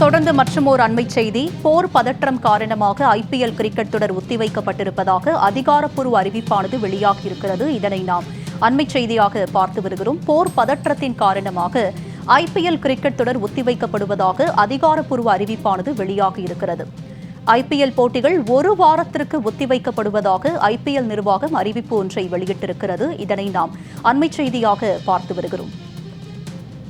தொடர்ந்து மற்றுமோர் அண்மை செய்தி போர் பதற்றம் காரணமாக ஐபிஎல் கிரிக்கெட் தொடர் ஒத்திவைக்கப்பட்டிருப்பதாக அதிகாரப்பூர்வ அறிவிப்பானது வெளியாகியிருக்கிறது. இதனை நாம் அண்மை செய்தியாக பார்த்து வருகிறோம். போர் பதற்றத்தின் காரணமாக ஐபிஎல் கிரிக்கெட் தொடர் ஒத்திவைக்கப்படுவதாக அதிகாரப்பூர்வ அறிவிப்பானது வெளியாகியிருக்கிறது. ஐபிஎல் போட்டிகள் ஒரு வாரத்திற்கு ஒத்திவைக்கப்படுவதாக ஐபிஎல் நிர்வாகம் அறிவிப்பு ஒன்றை வெளியிட்டிருக்கிறது. இதனை நாம் அண்மை செய்தியாக பார்த்து வருகிறோம்.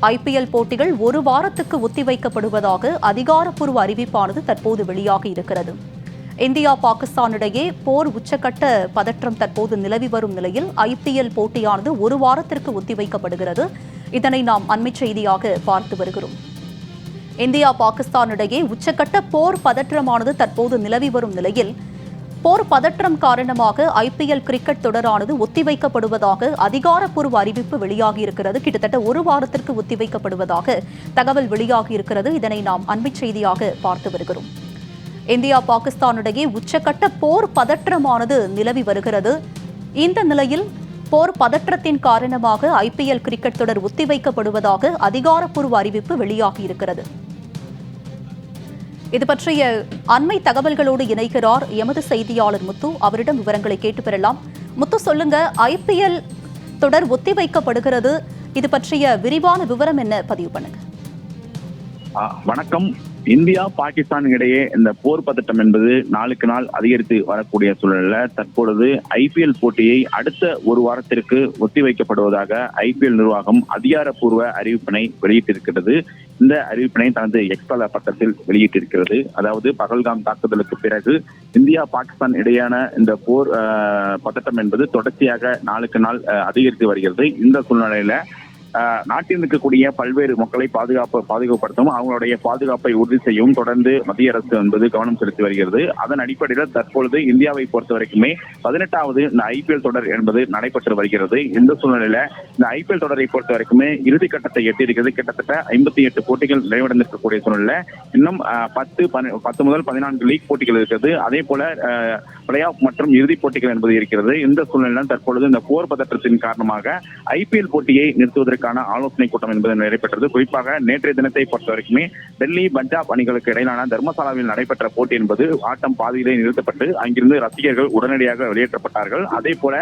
ஐபிஎல் போட்டிகள் ஒரு வாரத்துக்கு ஒத்திவைக்கப்படுவதாக அதிகாரப்பூர்வ அறிவிப்பானது தற்போது வெளியாகி இருக்கிறது. இந்தியா பாகிஸ்தான் இடையே போர் உச்சக்கட்ட பதற்றம் தற்போது நிலவி வரும் நிலையில் ஐபிஎல் போட்டியானது ஒரு வாரத்திற்கு ஒத்திவைக்கப்படுகிறது. இதனை நாம் அண்மை செய்தியாக பார்த்து வருகிறோம். இந்தியா பாகிஸ்தான் இடையே உச்சக்கட்ட போர் பதற்றமானது தற்போது நிலவி வரும் நிலையில் போர் பதற்றம் காரணமாக ஐபிஎல் கிரிக்கெட் தொடரானது ஒத்திவைக்கப்படுவதாக அதிகாரப்பூர்வ அறிவிப்பு வெளியாகியிருக்கிறது. கிட்டத்தட்ட ஒரு வாரத்திற்கு ஒத்திவைக்கப்படுவதாக தகவல் வெளியாகியிருக்கிறது. இதனை நாம் அண்மை செய்தியாக பார்த்து வருகிறோம். இந்தியா பாகிஸ்தானிடையே உச்சக்கட்ட போர் பதற்றமானது நிலவி வருகிறது. இந்த நிலையில் போர் பதற்றத்தின் காரணமாக ஐபிஎல் கிரிக்கெட் தொடர் ஒத்திவைக்கப்படுவதாக அதிகாரப்பூர்வ அறிவிப்பு வெளியாகியிருக்கிறது. இது பற்றிய அண்மை தகவல்களோடு இணைகிறார் எமது செய்தியாளர் முத்து. அவரிடம் விவரங்களை கேட்டு பெறலாம். முத்து சொல்லுங்க ஐபிஎல் தொடர் ஒத்திவைக்கப்படுகிறது. இது பற்றிய விரிவான விவரம் என்ன? பதிவு பண்ணுங்க. வணக்கம். இந்தியா பாகிஸ்தான் இடையே இந்த போர் பதட்டம் என்பது நாளுக்கு நாள் அதிகரித்து வரக்கூடிய சூழல்ல தற்பொழுது ஐபிஎல் போட்டியை அடுத்த ஒரு வாரத்திற்கு ஒத்திவைக்கப்படுவதாக ஐபிஎல் நிர்வாகம் அதிகாரப்பூர்வ அறிவிப்பினை வெளியிட்டிருக்கிறது இந்த அறிவிப்பினை தனது எக்ஸ்தல பக்கத்தில் வெளியிட்டிருக்கிறது. அதாவது பகல்காம் தாக்குதலுக்கு பிறகு இந்தியா பாகிஸ்தான் இடையான இந்த போர் பதட்டம் என்பது தொடர்ச்சியாக நாளுக்கு நாள் அதிகரித்து வருகிறது. இந்த சூழ்நிலையில நாட்டில் இருக்கக்கூடிய பல்வேறு மக்களை பாதுகாப்பு பாதுகாப்படுத்தவும் அவங்களுடைய பாதுகாப்பை உறுதி செய்யவும் தொடர்ந்து மத்திய அரசு என்பது கவனம் செலுத்தி வருகிறது. அதன் அடிப்படையில் தற்பொழுது இந்தியாவை பொறுத்த வரைக்குமே பதினெட்டாவது இந்த ஐபிஎல் தொடர் என்பது நடைபெற்று வருகிறது. இந்த சூழ்நிலையில இந்த ஐபிஎல் தொடரை பொறுத்த வரைக்குமே இறுதி கட்டத்தை எட்டியிருக்கிறது. கிட்டத்தட்ட ஐம்பத்தி எட்டு போட்டிகள் நிறைவடைந்திருக்கக்கூடிய சூழ்நிலை இன்னும் பத்து பத்து முதல் பதினான்கு லீக் போட்டிகள் இருக்கிறது. அதே போல பிளே ஆஃப் மற்றும் இறுதிப் போட்டிகள் என்பது இருக்கிறது. இந்த சூழ்நிலையில் தற்பொழுது இந்த போர் பதற்றத்தின் காரணமாக ஐபிஎல் போட்டியை நிறுத்துவதற்கான ஆலோசனை கூட்டம் என்பது நடைபெற்றது. குறிப்பாக நேற்றைய தினத்தை பொறுத்த வரைக்குமே டெல்லி பஞ்சாப் அணிகளுக்கு இடையிலான தர்மசாலாவில் நடைபெற்ற போட்டி என்பது ஆட்டம் பாதியிலே நிறுத்தப்பட்டு அங்கிருந்து ரசிகர்கள் உடனடியாக வெளியேற்றப்பட்டார்கள். அதே போல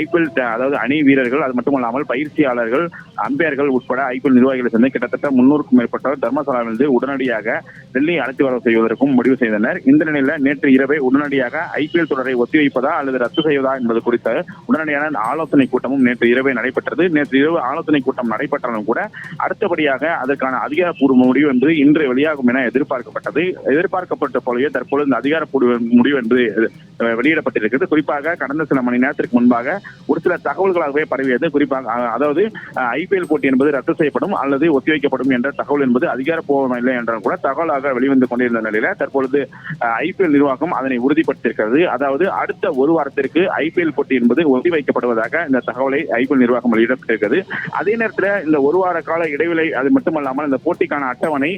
ஐபிஎல் அதாவது அணி வீரர்கள் அது மட்டுமல்லாமல் பயிற்சியாளர்கள் அம்பையர்கள் உட்பட ஐபிஎல் நிர்வாகிகளை சேர்ந்து கிட்டத்தட்ட முன்னூறுக்கும் மேற்பட்டவர் தர்மசாலாவிலிருந்து உடனடியாக டெல்லி அழைத்து வர செய்வதற்கும் முடிவு செய்தனர். இந்த நிலையில நேற்று இரவே உடனடியாக ஐபிஎல் தொடரை ஒத்திவைப்பதா அல்லது ரத்து செய்வதா என்பது குறித்த உடனடியான ஆலோசனை கூட்டமும் நேற்று இரவே நடைபெற்றது. நேற்று இரவு ஆலோசனை கூட்டம் நடைபெற்றாலும் கூட அடுத்தபடியாக அதற்கான அதிகாரப்பூர்வ முடிவு என்பது இன்று வெளியாகும் என எதிர்பார்க்கப்பட்டது. எதிர்பார்க்கப்பட்ட போலவே தற்பொழுது இந்த அதிகாரப்பூர்வ முடிவு என்று வெளியிடப்பட்டிருக்கிறது. குறிப்பாக கடந்த சில மணி நேரத்திற்கு முன்பாக ஒரு சில தகவல்களாகவே பரவியது. குறிப்பாக அதாவது ஐபிஎல் போட்டி என்பது ரத்து செய்யப்படும் அல்லது ஒத்திவைக்கப்படும் என்ற தகவல் என்பது அதிகாரப்பூர்வம் இல்லை என்றால் கூட தகவலாக வெளிவந்து கொண்டிருந்த நிலையில தற்பொழுது ஐபிஎல் நிர்வாகம் அதனை உறுதிப்படுத்தியிருக்கிறது. அதாவது அடுத்த ஒரு வாரத்திற்கு ஐபிஎல் போட்டி என்பது ஒத்திவைக்கப்படுவதாக இந்த தகவலை ஐபிஎல் நிர்வாகம் வெளியிடப்பட்டிருக்கிறது அதே நேரத்தில் இந்த ஒரு வார கால இடைவெளி அது மட்டுமல்லாமல் இந்த போட்டிக்கான அட்டவணை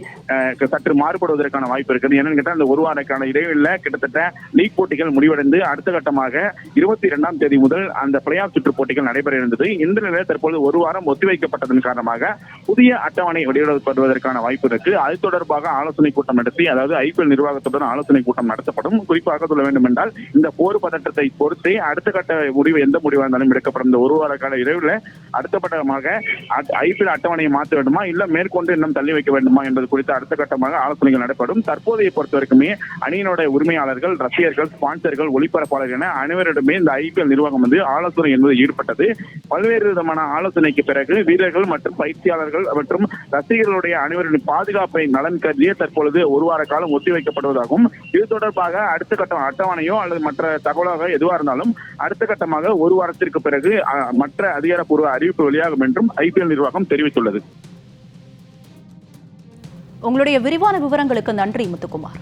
சற்று மாறுபடுவதற்கான வாய்ப்பு இருக்குது. என்னன்னு கேட்டால் இந்த ஒரு வாரக்கான இடைவெளியில் கிட்டத்தட்ட லீக் போட்டிகள் முடிவடைந்து அடுத்த கட்டமாக இருபத்தி இரண்டாம் தேதி முதல் அந்த பிளே ஆஃப் சுற்று போட்டிகள் நடைபெற இருந்தது. இந்த நிலையில் தற்போது ஒரு வாரம் ஒத்திவைக்கப்பட்டதன் காரணமாக புதிய அட்டவணை வெளியிடப்படுவதற்கான வாய்ப்பு இருக்கு. அது தொடர்பாக ஆலோசனை கூட்டம் நடத்தி அதாவது ஐபிஎல் நிர்வாகத்துடன் ஆலோசனை கூட்டம் நடத்தப்படும். குறிப்பாக சொல்ல வேண்டும் என்றால் இந்த போர் பதற்றத்தை பொறுத்தே அடுத்த கட்ட முடிவு எந்த முடிவாக இருந்தாலும் எடுக்கப்படும். இந்த ஒரு வார கால இரவில் அடுத்த கட்டமாக ஐபிஎல் அட்டவணையை மாற்ற வேண்டுமா? இல்ல மேற்கொண்டு இன்னும் தள்ளி வைக்க வேண்டுமா? என்பது குறித்து அடுத்த கட்டமாக ஆலோசனைகள் நடைபெறும் தற்போதைய பொறுத்த வரைக்குமே அணியினுடைய உரிமையாளர்கள் ரசிகர்கள் ஸ்பான்சர்கள் ஒளிபரப்பாளர்கள் என அனைவரிடமே இந்த ஐபிஎல் நிர்வாகம் வந்து ஆலோசனை என்பது ஈடுபட்டது. பல்வேறு விதமான ஆலோசனைக்கு பிறகு வீரர்கள் மற்றும் பயிற்சியாளர்கள் மற்றும் ரசிகர்களுடைய அனைவரின் பாதுகாப்பை நலன் கருதிய தற்பொழுது ஒரு வார காலம் ஒத்திவைக்கப்படுவதாகவும் இது தொடர்பாக அடுத்த கட்டம் அட்டவணையோ அல்லது மற்ற தகவலாக எதுவாக இருந்தாலும் அடுத்த கட்டமாக ஒரு வாரத்திற்கு பிறகு அஹ், மற்ற அதிகாரப்பூர்வ அறிவிப்பு வெளியாகும் என்றும் ஐபிஎல் நிர்வாகம் தெரிவித்துள்ளது. உங்களுடைய விரிவான விவரங்களுக்கு நன்றி முத்துக்குமார்.